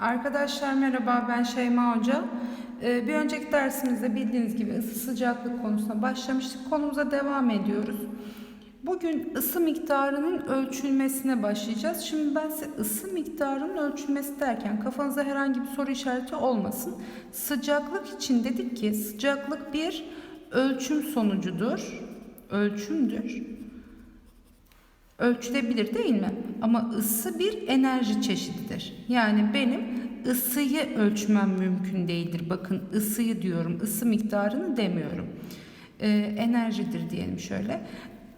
Arkadaşlar merhaba ben Şeyma Hoca. Ee, bir önceki dersimizde bildiğiniz gibi ısı sıcaklık konusuna başlamıştık. Konumuza devam ediyoruz. Bugün ısı miktarının ölçülmesine başlayacağız. Şimdi ben size ısı miktarının ölçülmesi derken kafanızda herhangi bir soru işareti olmasın. Sıcaklık için dedik ki sıcaklık bir ölçüm sonucudur. Ölçümdür. Ölçülebilir değil mi? Ama ısı bir enerji çeşididir. Yani benim ısıyı ölçmem mümkün değildir. Bakın ısıyı diyorum, ısı miktarını demiyorum. Ee, enerjidir diyelim şöyle.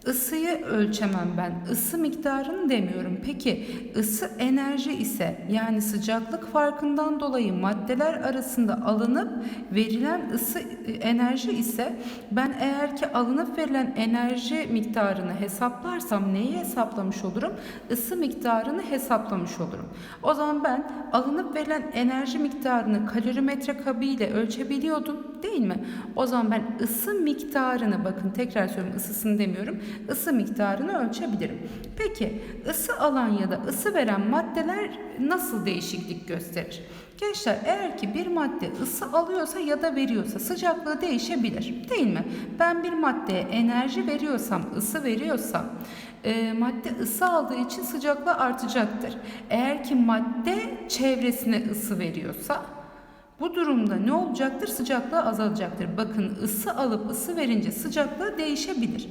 Isıyı ölçemem ben. Isı miktarını demiyorum. Peki ısı enerji ise yani sıcaklık farkından dolayı maddeler arasında alınıp verilen ısı e, enerji ise ben eğer ki alınıp verilen enerji miktarını hesaplarsam neyi hesaplamış olurum? Isı miktarını hesaplamış olurum. O zaman ben alınıp verilen enerji miktarını kalorimetre kabı ile ölçebiliyordum değil mi? O zaman ben ısı miktarını bakın tekrar söylüyorum ısısını demiyorum. ısı miktarını ölçebilirim. Peki ısı alan ya da ısı veren maddeler nasıl değişiklik gösterir? Gençler eğer ki bir madde ısı alıyorsa ya da veriyorsa sıcaklığı değişebilir değil mi? Ben bir maddeye enerji veriyorsam, ısı veriyorsam e, madde ısı aldığı için sıcaklığı artacaktır. Eğer ki madde çevresine ısı veriyorsa bu durumda ne olacaktır? Sıcaklığı azalacaktır. Bakın ısı alıp ısı verince sıcaklığı değişebilir.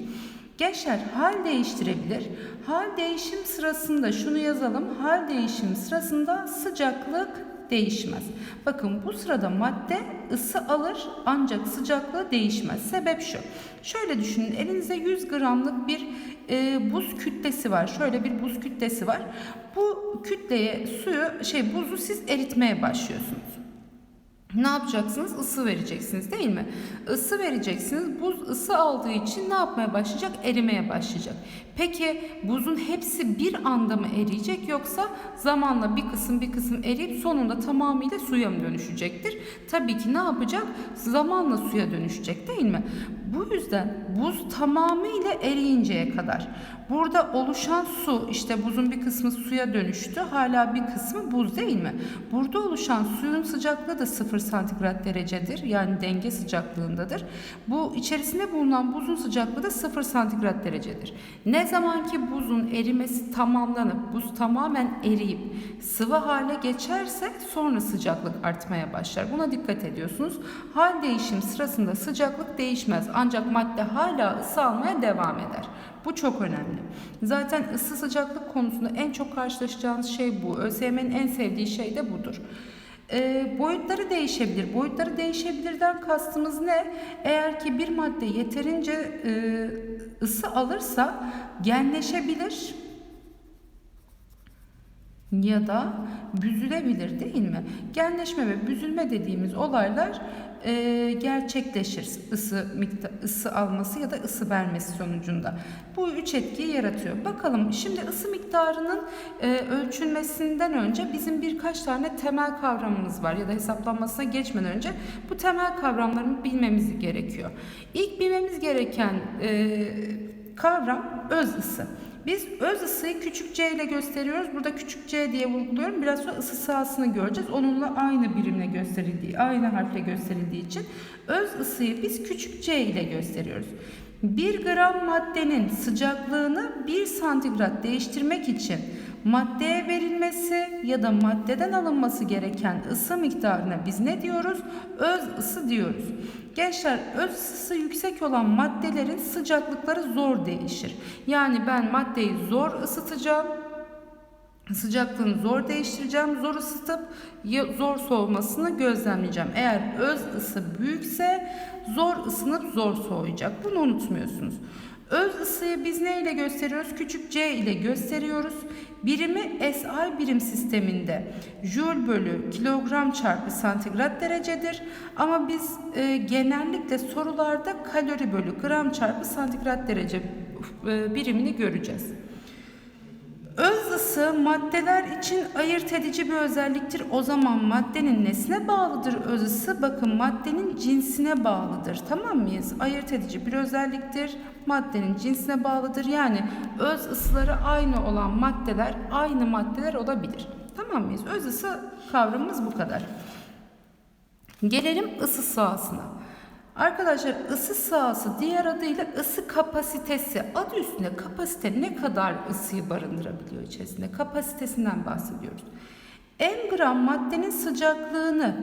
Gençler hal değiştirebilir. Hal değişim sırasında şunu yazalım. Hal değişim sırasında sıcaklık değişmez. Bakın bu sırada madde ısı alır ancak sıcaklığı değişmez. Sebep şu. Şöyle düşünün elinizde 100 gramlık bir e, buz kütlesi var. Şöyle bir buz kütlesi var. Bu kütleye suyu şey buzu siz eritmeye başlıyorsunuz. Ne yapacaksınız? Isı vereceksiniz değil mi? Isı vereceksiniz. Buz ısı aldığı için ne yapmaya başlayacak? Erimeye başlayacak. Peki buzun hepsi bir anda mı eriyecek yoksa zamanla bir kısım bir kısım eriyip sonunda tamamıyla suya mı dönüşecektir? Tabii ki ne yapacak? Zamanla suya dönüşecek değil mi? Bu yüzden buz tamamıyla eriyinceye kadar. Burada oluşan su işte buzun bir kısmı suya dönüştü. Hala bir kısmı buz değil mi? Burada oluşan suyun sıcaklığı da 0 santigrat derecedir. Yani denge sıcaklığındadır. Bu içerisinde bulunan buzun sıcaklığı da 0 santigrat derecedir. Ne zaman ki buzun erimesi tamamlanıp buz tamamen eriyip sıvı hale geçerse sonra sıcaklık artmaya başlar. Buna dikkat ediyorsunuz. Hal değişim sırasında sıcaklık değişmez. Ancak madde hala ısı almaya devam eder. Bu çok önemli. Zaten ısı sıcaklık konusunda en çok karşılaşacağınız şey bu. ÖSYM'nin en sevdiği şey de budur. E, boyutları değişebilir. Boyutları değişebilirden kastımız ne? Eğer ki bir madde yeterince e, ısı alırsa genleşebilir ya da büzülebilir değil mi? Genleşme ve büzülme dediğimiz olaylar e, gerçekleşir ısı miktar, ısı alması ya da ısı vermesi sonucunda. Bu üç etkiyi yaratıyor. Bakalım şimdi ısı miktarının e, ölçülmesinden önce bizim birkaç tane temel kavramımız var ya da hesaplanmasına geçmeden önce bu temel kavramlarını bilmemiz gerekiyor. İlk bilmemiz gereken e, kavram öz ısı. Biz öz ısıyı küçük c ile gösteriyoruz. Burada küçük c diye vurguluyorum. Biraz sonra ısı sahasını göreceğiz. Onunla aynı birimle gösterildiği, aynı harfle gösterildiği için öz ısıyı biz küçük c ile gösteriyoruz. 1 gram maddenin sıcaklığını 1 santigrat değiştirmek için maddeye verilmesi ya da maddeden alınması gereken ısı miktarına biz ne diyoruz? Öz ısı diyoruz. Gençler öz ısısı yüksek olan maddelerin sıcaklıkları zor değişir. Yani ben maddeyi zor ısıtacağım. Sıcaklığını zor değiştireceğim, zor ısıtıp zor soğumasını gözlemleyeceğim. Eğer öz ısı büyükse zor ısınıp zor soğuyacak. Bunu unutmuyorsunuz. Öz ısıyı biz ne ile gösteriyoruz? Küçük c ile gösteriyoruz. Birimi SI birim sisteminde Joule bölü kilogram çarpı santigrat derecedir. Ama biz e, genellikle sorularda kalori bölü gram çarpı santigrat derece e, birimini göreceğiz. Öz ısı maddeler için ayırt edici bir özelliktir. O zaman maddenin nesine bağlıdır öz ısı? Bakın maddenin cinsine bağlıdır. Tamam mıyız? Ayırt edici bir özelliktir. Maddenin cinsine bağlıdır. Yani öz ısıları aynı olan maddeler aynı maddeler olabilir. Tamam mıyız? Öz ısı kavramımız bu kadar. Gelelim ısı sahasına. Arkadaşlar ısı sahası diğer adıyla ısı kapasitesi. Adı üstünde kapasite ne kadar ısıyı barındırabiliyor içerisinde? Kapasitesinden bahsediyoruz. M gram maddenin sıcaklığını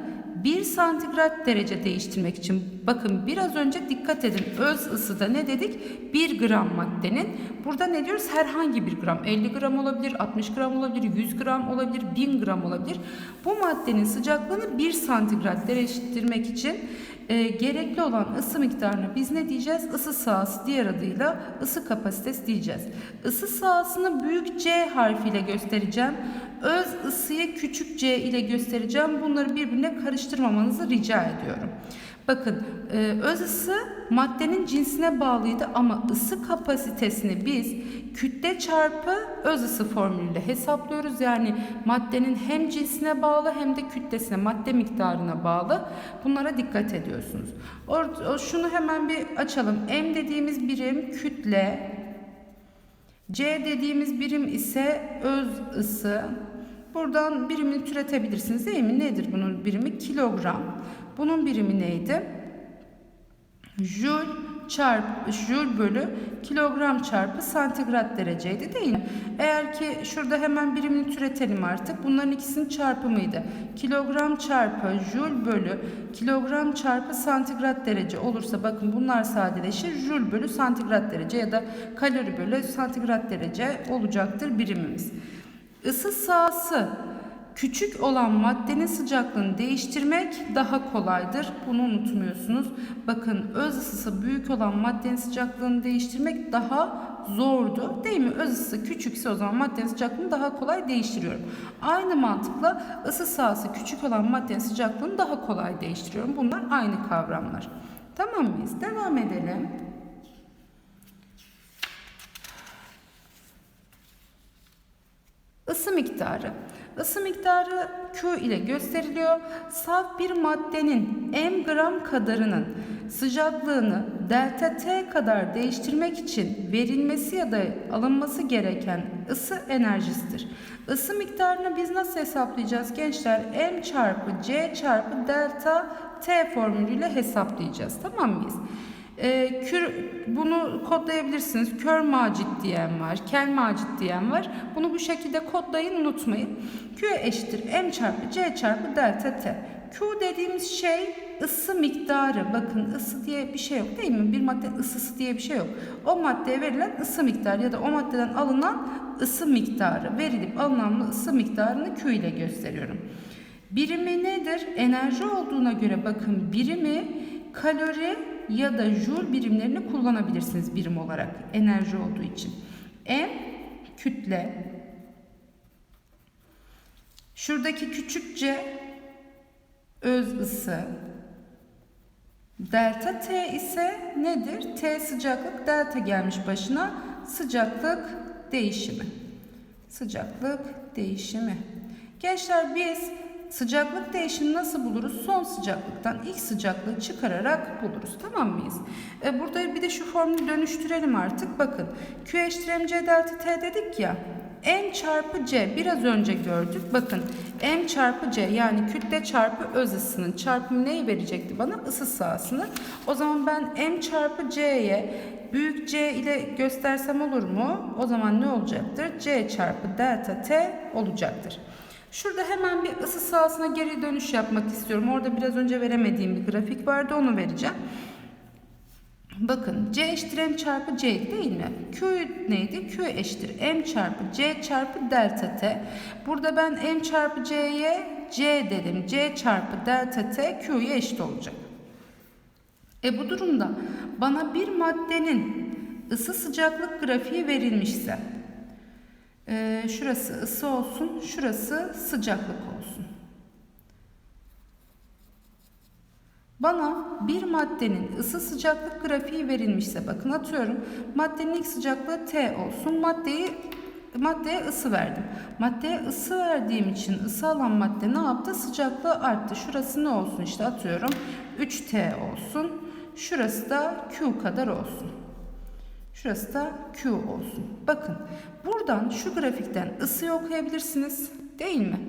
1 santigrat derece değiştirmek için bakın biraz önce dikkat edin öz ısıda ne dedik? 1 gram maddenin burada ne diyoruz? Herhangi bir gram 50 gram olabilir, 60 gram olabilir, 100 gram olabilir, 1000 gram olabilir. Bu maddenin sıcaklığını 1 santigrat değiştirmek için e, gerekli olan ısı miktarını biz ne diyeceğiz? Isı sahası diğer adıyla ısı kapasitesi diyeceğiz. Isı sahasını büyük C harfiyle göstereceğim. Öz ısıyı küçük c ile göstereceğim. Bunları birbirine karıştırmamanızı rica ediyorum. Bakın e, öz ısı maddenin cinsine bağlıydı ama ısı kapasitesini biz kütle çarpı öz ısı formülüyle hesaplıyoruz. Yani maddenin hem cinsine bağlı hem de kütlesine, madde miktarına bağlı. Bunlara dikkat ediyorsunuz. Or, şunu hemen bir açalım. M dediğimiz birim kütle, C dediğimiz birim ise öz ısı. Buradan birimini türetebilirsiniz değil mi? Nedir bunun birimi? Kilogram. Bunun birimi neydi? Joule çarpı joule bölü kilogram çarpı santigrat dereceydi değil mi? Eğer ki şurada hemen birimini türetelim artık. Bunların ikisinin çarpımıydı. Kilogram çarpı joule bölü kilogram çarpı santigrat derece olursa bakın bunlar sadeleşir. Joule bölü santigrat derece ya da kalori bölü santigrat derece olacaktır birimimiz. Isı sahası küçük olan maddenin sıcaklığını değiştirmek daha kolaydır. Bunu unutmuyorsunuz. Bakın öz ısısı büyük olan maddenin sıcaklığını değiştirmek daha zordu. Değil mi? Öz ısısı küçükse o zaman maddenin sıcaklığını daha kolay değiştiriyorum. Aynı mantıkla ısı sahası küçük olan maddenin sıcaklığını daha kolay değiştiriyorum. Bunlar aynı kavramlar. Tamam mıyız? Devam edelim. Isı miktarı. Isı miktarı Q ile gösteriliyor. Saf bir maddenin m gram kadarının sıcaklığını delta T kadar değiştirmek için verilmesi ya da alınması gereken ısı enerjisidir. Isı miktarını biz nasıl hesaplayacağız gençler? M çarpı C çarpı delta T formülüyle hesaplayacağız. Tamam mıyız? E, kür, bunu kodlayabilirsiniz. Kör macit diyen var, kel macit diyen var. Bunu bu şekilde kodlayın unutmayın. Q eşittir M çarpı C çarpı delta T. Q dediğimiz şey ısı miktarı. Bakın ısı diye bir şey yok değil mi? Bir madde ısısı diye bir şey yok. O maddeye verilen ısı miktarı ya da o maddeden alınan ısı miktarı. Verilip alınan ısı miktarını Q ile gösteriyorum. Birimi nedir? Enerji olduğuna göre bakın birimi kalori ya da joule birimlerini kullanabilirsiniz birim olarak enerji olduğu için. M kütle. Şuradaki küçükçe öz ısı. Delta T ise nedir? T sıcaklık delta gelmiş başına sıcaklık değişimi. Sıcaklık değişimi. Gençler biz Sıcaklık değişimi nasıl buluruz? Son sıcaklıktan ilk sıcaklığı çıkararak buluruz. Tamam mıyız? E, burada bir de şu formülü dönüştürelim artık. Bakın Q eşittir delta t dedik ya. M çarpı C biraz önce gördük. Bakın M çarpı C yani kütle çarpı öz ısının çarpımı neyi verecekti bana? Isı sahasını. O zaman ben M çarpı C'ye büyük C ile göstersem olur mu? O zaman ne olacaktır? C çarpı delta T olacaktır. Şurada hemen bir ısı sahasına geri dönüş yapmak istiyorum. Orada biraz önce veremediğim bir grafik vardı onu vereceğim. Bakın C eşittir M çarpı C değil mi? Q neydi? Q eşittir M çarpı C çarpı delta T. Burada ben M çarpı C'ye C dedim. C çarpı delta T Q'ya eşit olacak. E bu durumda bana bir maddenin ısı sıcaklık grafiği verilmişse ee, şurası ısı olsun, şurası sıcaklık olsun. Bana bir maddenin ısı sıcaklık grafiği verilmişse bakın atıyorum maddenin ilk sıcaklığı T olsun. Maddeyi maddeye ısı verdim. Maddeye ısı verdiğim için ısı alan madde ne yaptı? Sıcaklığı arttı. Şurası ne olsun işte atıyorum 3T olsun. Şurası da Q kadar olsun. Şurası da Q olsun. Bakın buradan şu grafikten ısıyı okuyabilirsiniz. Değil mi?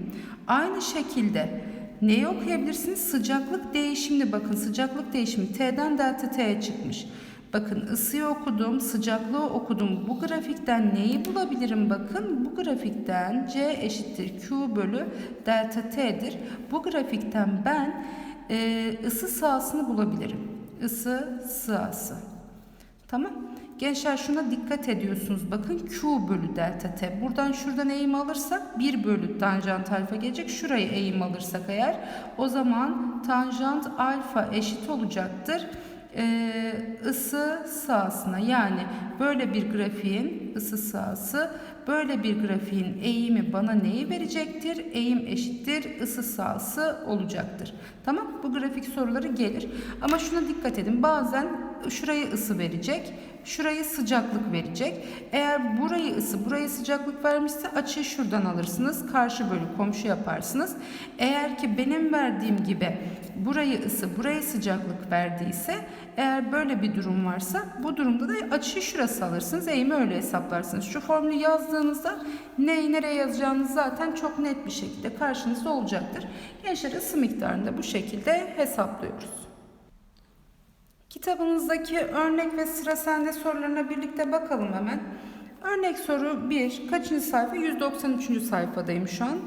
Aynı şekilde neyi okuyabilirsiniz? Sıcaklık değişimini bakın. Sıcaklık değişimi T'den delta T'ye çıkmış. Bakın ısıyı okudum, sıcaklığı okudum. Bu grafikten neyi bulabilirim? Bakın bu grafikten C eşittir Q bölü delta T'dir. Bu grafikten ben e, ısı sahasını bulabilirim. Isı sahası. Tamam. Gençler şuna dikkat ediyorsunuz. Bakın Q bölü delta T. Buradan şuradan eğim alırsak 1 bölü tanjant alfa gelecek. Şurayı eğim alırsak eğer o zaman tanjant alfa eşit olacaktır e, ısı sahasına yani böyle bir grafiğin ısı sahası böyle bir grafiğin eğimi bana neyi verecektir? Eğim eşittir ısı sahası olacaktır. Tamam bu grafik soruları gelir ama şuna dikkat edin bazen şurayı ısı verecek şurayı sıcaklık verecek. Eğer burayı ısı, burayı sıcaklık vermişse açıyı şuradan alırsınız. Karşı bölü komşu yaparsınız. Eğer ki benim verdiğim gibi burayı ısı, burayı sıcaklık verdiyse eğer böyle bir durum varsa bu durumda da açıyı şurası alırsınız. Eğimi öyle hesaplarsınız. Şu formülü yazdığınızda neyi nereye yazacağınız zaten çok net bir şekilde karşınızda olacaktır. Gençler ısı miktarını da bu şekilde hesaplıyoruz. Kitabınızdaki örnek ve sıra sende sorularına birlikte bakalım hemen. Örnek soru 1. Kaçıncı sayfa? 193. sayfadayım şu an.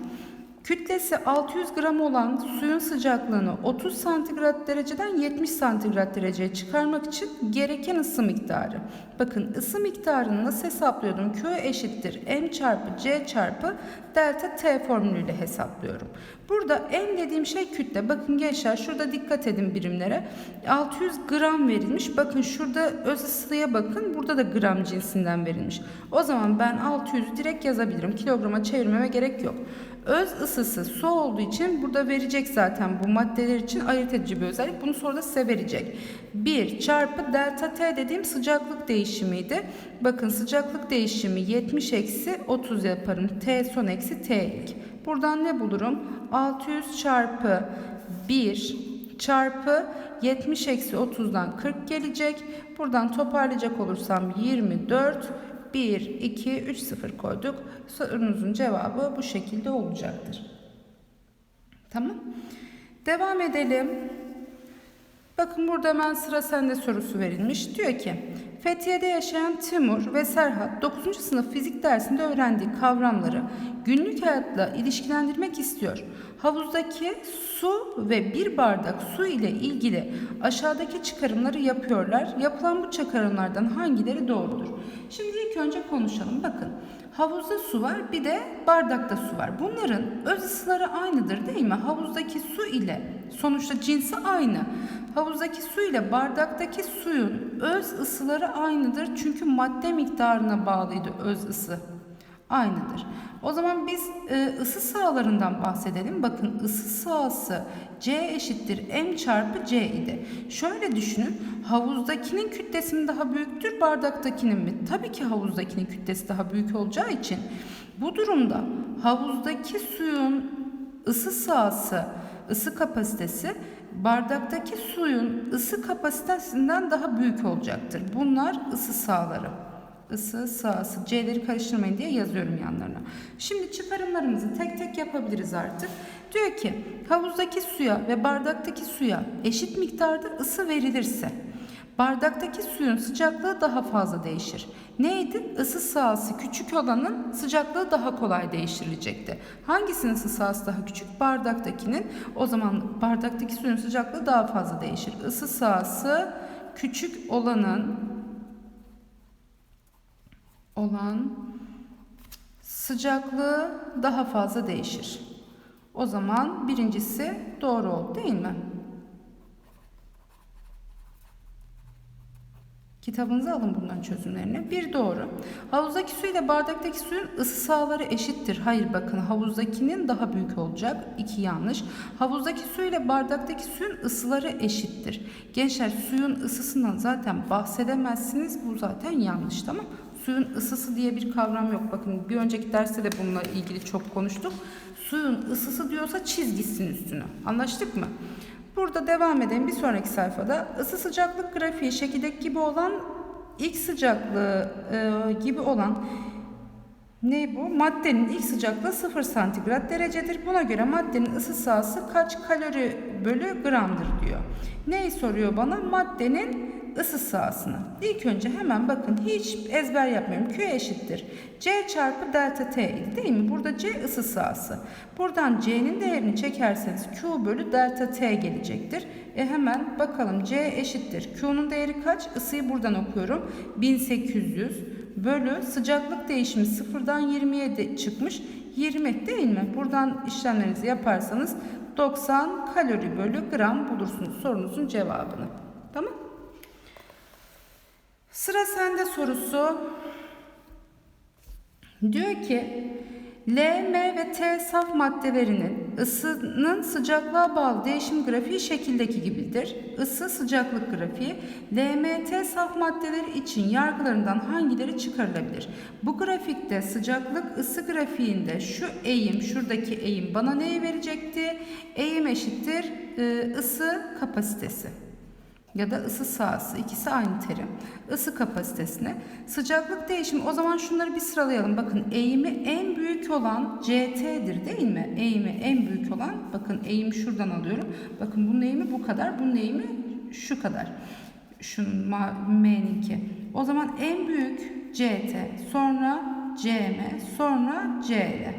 Kütlesi 600 gram olan suyun sıcaklığını 30 santigrat dereceden 70 santigrat dereceye çıkarmak için gereken ısı miktarı. Bakın ısı miktarını nasıl hesaplıyordum? Q eşittir M çarpı C çarpı delta T formülüyle hesaplıyorum. Burada M dediğim şey kütle. Bakın gençler şurada dikkat edin birimlere. 600 gram verilmiş. Bakın şurada öz ısıya bakın. Burada da gram cinsinden verilmiş. O zaman ben 600'ü direkt yazabilirim. Kilograma çevirmeme gerek yok. Öz ısısı su olduğu için burada verecek zaten bu maddeler için ayırt edici bir özellik. Bunu sonra da size verecek. 1 çarpı delta T dediğim sıcaklık değişimiydi. Bakın sıcaklık değişimi 70 eksi 30 yaparım. T son eksi T ilk. Buradan ne bulurum? 600 çarpı 1 çarpı 70 eksi 30'dan 40 gelecek. Buradan toparlayacak olursam 24 1, 2, 3, 0 koyduk. Sorunuzun cevabı bu şekilde olacaktır. Tamam. Devam edelim. Bakın burada hemen sıra sende sorusu verilmiş. Diyor ki Fethiye'de yaşayan Timur ve Serhat 9. sınıf fizik dersinde öğrendiği kavramları günlük hayatla ilişkilendirmek istiyor. Havuzdaki su ve bir bardak su ile ilgili aşağıdaki çıkarımları yapıyorlar. Yapılan bu çıkarımlardan hangileri doğrudur? Şimdi ilk önce konuşalım. Bakın havuzda su var bir de bardakta su var. Bunların öz ısıları aynıdır değil mi? Havuzdaki su ile sonuçta cinsi aynı. Havuzdaki su ile bardaktaki suyun öz ısıları aynıdır. Çünkü madde miktarına bağlıydı öz ısı. Aynıdır. O zaman biz e, ısı sahalarından bahsedelim. Bakın ısı sahası C eşittir M çarpı C idi. Şöyle düşünün. Havuzdakinin kütlesi mi daha büyüktür, bardaktakinin mi? Tabii ki havuzdakinin kütlesi daha büyük olacağı için bu durumda havuzdaki suyun ısı sahası, ısı kapasitesi bardaktaki suyun ısı kapasitesinden daha büyük olacaktır. Bunlar ısı sahaları ısı sahası. C'leri karıştırmayın diye yazıyorum yanlarına. Şimdi çıkarımlarımızı tek tek yapabiliriz artık. Diyor ki havuzdaki suya ve bardaktaki suya eşit miktarda ısı verilirse bardaktaki suyun sıcaklığı daha fazla değişir. Neydi? Isı sahası küçük olanın sıcaklığı daha kolay değiştirilecekti. Hangisinin ısı sahası daha küçük? Bardaktakinin. O zaman bardaktaki suyun sıcaklığı daha fazla değişir. Isı sahası küçük olanın olan sıcaklığı daha fazla değişir. O zaman birincisi doğru oldu değil mi? Kitabınıza alın bunların çözümlerini. Bir doğru. Havuzdaki su ile bardaktaki suyun ısı sahaları eşittir. Hayır bakın havuzdakinin daha büyük olacak. İki yanlış. Havuzdaki su ile bardaktaki suyun ısıları eşittir. Gençler suyun ısısından zaten bahsedemezsiniz. Bu zaten yanlış tamam Suyun ısısı diye bir kavram yok. Bakın bir önceki derste de bununla ilgili çok konuştuk. Suyun ısısı diyorsa çizgisinin üstünü. Anlaştık mı? Burada devam edelim. Bir sonraki sayfada ısı sıcaklık grafiği şekildeki gibi olan ilk sıcaklığı e, gibi olan Ne bu? Maddenin ilk sıcaklığı 0 santigrat derecedir. Buna göre maddenin ısı sahası kaç kalori bölü gramdır diyor. Neyi soruyor bana? Maddenin ısı sahasını. İlk önce hemen bakın hiç ezber yapmıyorum. Q eşittir. C çarpı delta T değil mi? Burada C ısı sahası. Buradan C'nin değerini çekerseniz Q bölü delta T gelecektir. E hemen bakalım C eşittir. Q'nun değeri kaç? Isıyı buradan okuyorum. 1800 bölü sıcaklık değişimi sıfırdan 20'ye çıkmış. 20 değil mi? Buradan işlemlerinizi yaparsanız 90 kalori bölü gram bulursunuz sorunuzun cevabını. Tamam? Sıra sende sorusu. Diyor ki L, M ve T saf maddelerinin ısının sıcaklığa bağlı değişim grafiği şekildeki gibidir. Isı sıcaklık grafiği L, M, T saf maddeleri için yargılarından hangileri çıkarılabilir? Bu grafikte sıcaklık ısı grafiğinde şu eğim, şuradaki eğim bana neyi verecekti? Eğim eşittir ıı, ısı kapasitesi ya da ısı sahası ikisi aynı terim. Isı kapasitesine. Sıcaklık değişimi o zaman şunları bir sıralayalım. Bakın eğimi en büyük olan CT'dir değil mi? Eğimi en büyük olan bakın eğimi şuradan alıyorum. Bakın bunun eğimi bu kadar. Bunun eğimi şu kadar. Şunun M'ninki. O zaman en büyük CT sonra CM sonra CL.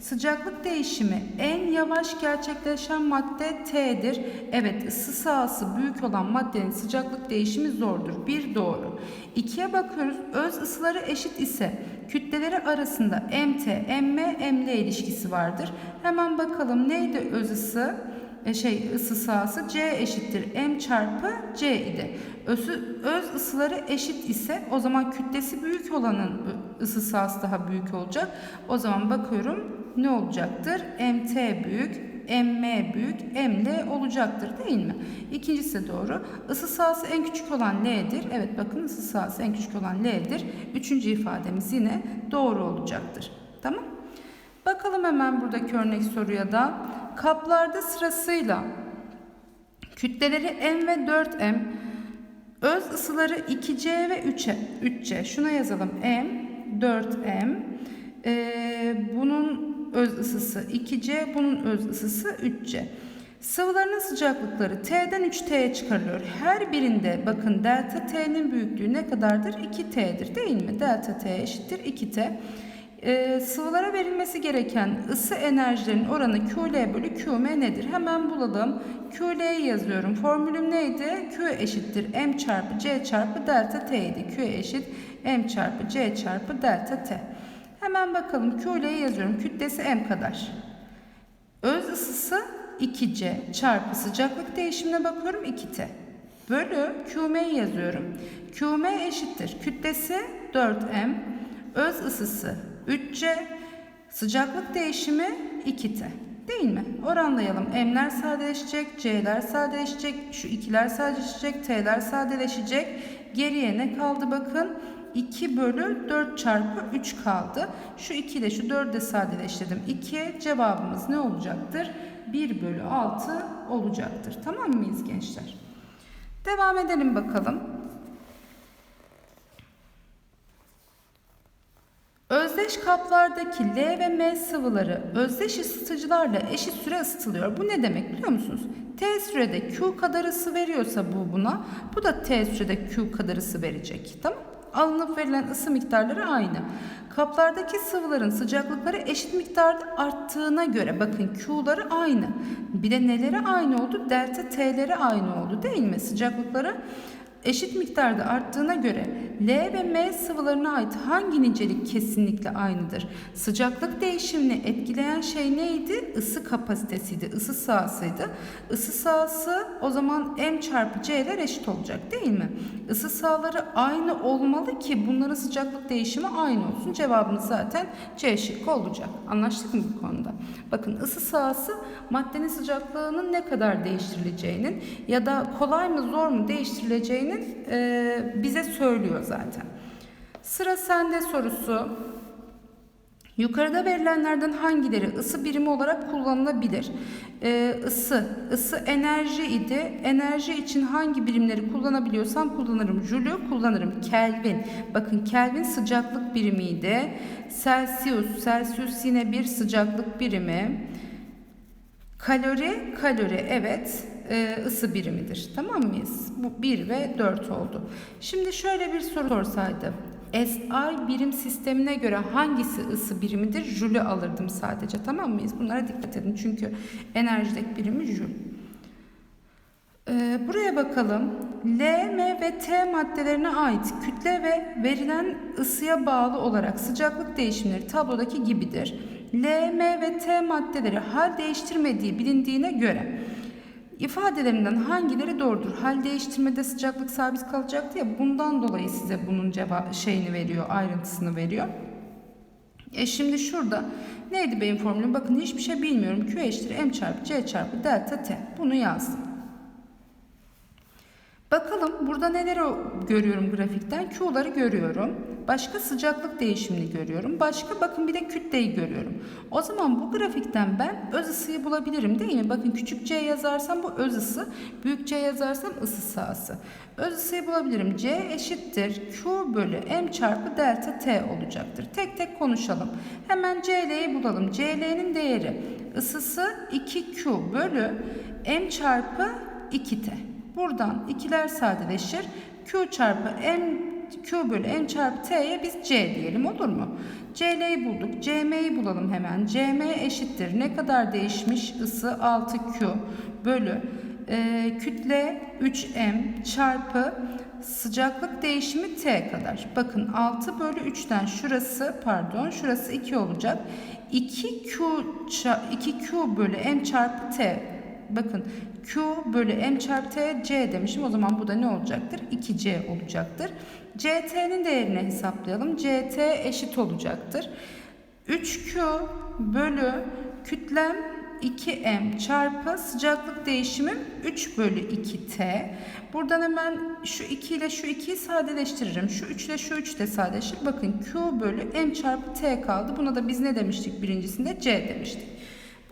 Sıcaklık değişimi en yavaş gerçekleşen madde T'dir. Evet ısı sahası büyük olan maddenin sıcaklık değişimi zordur. Bir doğru. İkiye bakıyoruz. Öz ısıları eşit ise kütleleri arasında MT, MM, ML ilişkisi vardır. Hemen bakalım neydi öz ısı? E şey ısı sahası C eşittir M çarpı C idi. Özü, öz ısıları eşit ise o zaman kütlesi büyük olanın ısı sahası daha büyük olacak. O zaman bakıyorum ne olacaktır? MT büyük, M büyük, ML olacaktır değil mi? İkincisi doğru. Isı sahası en küçük olan L'dir. Evet bakın ısı sahası en küçük olan L'dir. Üçüncü ifademiz yine doğru olacaktır. Tamam. Bakalım hemen buradaki örnek soruya da. Kaplarda sırasıyla kütleleri M ve 4M, öz ısıları 2C ve 3C. 3C. Şuna yazalım M, 4M. Ee, bunun öz ısısı 2C, bunun öz ısısı 3C. Sıvıların sıcaklıkları T'den 3T'ye çıkarılıyor. Her birinde bakın delta T'nin büyüklüğü ne kadardır? 2T'dir değil mi? Delta T eşittir 2T. Ee, sıvılara verilmesi gereken ısı enerjilerinin oranı QL bölü QM nedir? Hemen bulalım. QL'yi yazıyorum. Formülüm neydi? Q eşittir M çarpı C çarpı delta T idi. Q eşit M çarpı C çarpı delta T. Hemen bakalım QL'yi yazıyorum. Kütlesi M kadar. Öz ısısı 2C çarpı sıcaklık değişimine bakıyorum 2T. Bölü QM'yi yazıyorum. QM eşittir. Kütlesi 4M. Öz ısısı 3C. Sıcaklık değişimi 2T. Değil mi? Oranlayalım. M'ler sadeleşecek, C'ler sadeleşecek, şu ikiler sadeleşecek, T'ler sadeleşecek. Geriye ne kaldı bakın? 2 bölü 4 çarpı 3 kaldı. Şu 2 ile şu 4'ü de sadeleştirdim. 2 cevabımız ne olacaktır? 1 bölü 6 olacaktır. Tamam mıyız gençler? Devam edelim bakalım. Özdeş kaplardaki L ve M sıvıları özdeş ısıtıcılarla eşit süre ısıtılıyor. Bu ne demek biliyor musunuz? T sürede Q kadar ısı veriyorsa bu buna, bu da T sürede Q kadar ısı verecek. Tamam Alınıp verilen ısı miktarları aynı. Kaplardaki sıvıların sıcaklıkları eşit miktarda arttığına göre bakın Q'ları aynı. Bir de neleri aynı oldu? Delta T'leri aynı oldu değil mi? Sıcaklıkları eşit miktarda arttığına göre L ve M sıvılarına ait hangi nicelik kesinlikle aynıdır? Sıcaklık değişimini etkileyen şey neydi? Isı kapasitesiydi, ısı sahasıydı. Isı sahası o zaman M çarpı C'ler eşit olacak değil mi? Isı sahaları aynı olmalı ki bunların sıcaklık değişimi aynı olsun. Cevabımız zaten C şıkkı olacak. Anlaştık mı bu konuda? Bakın ısı sahası maddenin sıcaklığının ne kadar değiştirileceğinin ya da kolay mı zor mu değiştirileceğinin e, bize söylüyor zaten. Sıra sende sorusu. Yukarıda verilenlerden hangileri ısı birimi olarak kullanılabilir? Ee, ısı, ısı enerji idi. Enerji için hangi birimleri kullanabiliyorsam kullanırım. Joule kullanırım. Kelvin. Bakın Kelvin sıcaklık birimiydi. Celsius, Celsius yine bir sıcaklık birimi. Kalori, kalori evet e, ısı birimidir. Tamam mıyız? Bu 1 ve 4 oldu. Şimdi şöyle bir soru sorsaydı. SI birim sistemine göre hangisi ısı birimidir? Joule alırdım sadece. Tamam mıyız? Bunlara dikkat edin. Çünkü enerjideki birimi Joule. Ee, buraya bakalım. L, M ve T maddelerine ait kütle ve verilen ısıya bağlı olarak sıcaklık değişimleri tablodaki gibidir. L, M ve T maddeleri hal değiştirmediği bilindiğine göre ifadelerinden hangileri doğrudur? Hal değiştirmede sıcaklık sabit kalacaktı ya bundan dolayı size bunun cevap şeyini veriyor, ayrıntısını veriyor. E şimdi şurada neydi benim formülüm? Bakın hiçbir şey bilmiyorum. Q eşittir M çarpı C çarpı delta T. Bunu yazdım. Bakalım burada neler görüyorum grafikten? Q'ları görüyorum. Başka sıcaklık değişimini görüyorum. Başka bakın bir de kütleyi görüyorum. O zaman bu grafikten ben öz ısıyı bulabilirim değil mi? Bakın küçük c yazarsam bu öz ısı. Büyük c yazarsam ısı sahası. Öz ısıyı bulabilirim. C eşittir Q bölü M çarpı delta T olacaktır. Tek tek konuşalım. Hemen CL'yi bulalım. CL'nin değeri ısısı 2Q bölü M çarpı 2T. Buradan ikiler sadeleşir. Q çarpı M Q bölü M çarpı T'ye biz C diyelim olur mu? CL'yi bulduk. CM'yi bulalım hemen. CM eşittir. Ne kadar değişmiş? Isı 6Q bölü e, kütle 3M çarpı sıcaklık değişimi T kadar. Bakın 6 bölü 3'ten şurası pardon şurası 2 olacak. 2Q 2Q bölü M çarpı T bakın Q bölü M çarpı T C demişim. O zaman bu da ne olacaktır? 2C olacaktır. CT'nin değerini hesaplayalım. CT eşit olacaktır. 3Q bölü kütlem 2M çarpı sıcaklık değişimim 3 bölü 2T. Buradan hemen şu 2 ile şu 2'yi sadeleştiririm. Şu 3 ile şu 3 de sadeleşir. Bakın Q bölü M çarpı T kaldı. Buna da biz ne demiştik birincisinde? C demiştik.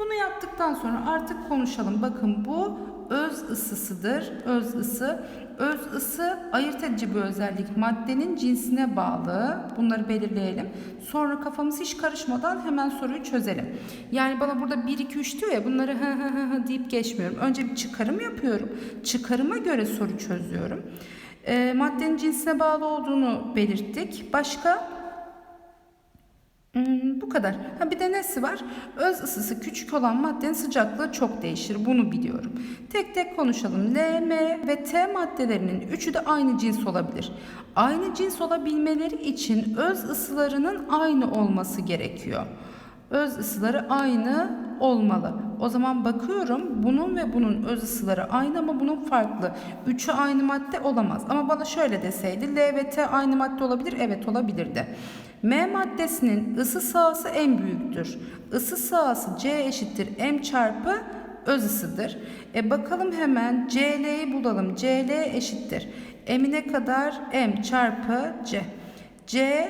Bunu yaptıktan sonra artık konuşalım. Bakın bu öz ısısıdır. Öz ısı. Öz ısı ayırt edici bir özellik. Maddenin cinsine bağlı. Bunları belirleyelim. Sonra kafamız hiç karışmadan hemen soruyu çözelim. Yani bana burada 1, 2, 3 diyor ya bunları hı hı hı hı deyip geçmiyorum. Önce bir çıkarım yapıyorum. Çıkarıma göre soru çözüyorum. E, maddenin cinsine bağlı olduğunu belirttik. Başka? Hmm, bu kadar. Ha bir de nesi var? Öz ısısı küçük olan maddenin sıcaklığı çok değişir. Bunu biliyorum. Tek tek konuşalım. L, M ve T maddelerinin üçü de aynı cins olabilir. Aynı cins olabilmeleri için öz ısılarının aynı olması gerekiyor. Öz ısıları aynı olmalı. O zaman bakıyorum bunun ve bunun öz ısıları aynı ama bunun farklı. Üçü aynı madde olamaz. Ama bana şöyle deseydi L ve T aynı madde olabilir. Evet olabilirdi. M maddesinin ısı sahası en büyüktür. Isı sahası C eşittir M çarpı öz ısıdır. E bakalım hemen CL'yi bulalım. CL eşittir. M'ine kadar M çarpı C. C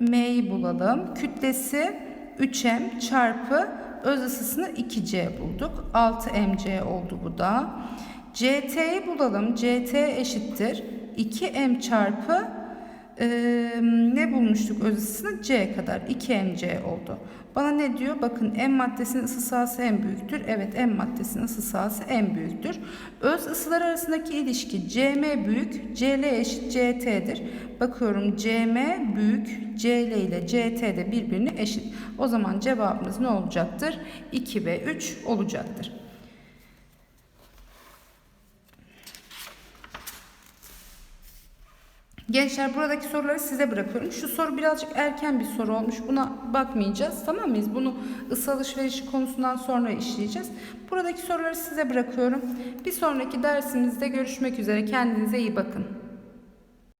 M'yi bulalım. Kütlesi 3M çarpı öz ısısını 2C bulduk. 6mC oldu bu da. CT'yi bulalım. CT eşittir. 2M çarpı e, ne bulmuştuk öz ısısını? C kadar. 2mc oldu. Bana ne diyor? Bakın M maddesinin ısı sahası en büyüktür. Evet M maddesinin ısı sahası en büyüktür. Öz ısılar arasındaki ilişki CM büyük, CL eşit CT'dir. Bakıyorum CM büyük, CL ile CT de birbirine eşit. O zaman cevabımız ne olacaktır? 2 ve 3 olacaktır. Gençler buradaki soruları size bırakıyorum. Şu soru birazcık erken bir soru olmuş. Buna bakmayacağız. Tamam mıyız? Bunu ısı alışverişi konusundan sonra işleyeceğiz. Buradaki soruları size bırakıyorum. Bir sonraki dersimizde görüşmek üzere. Kendinize iyi bakın.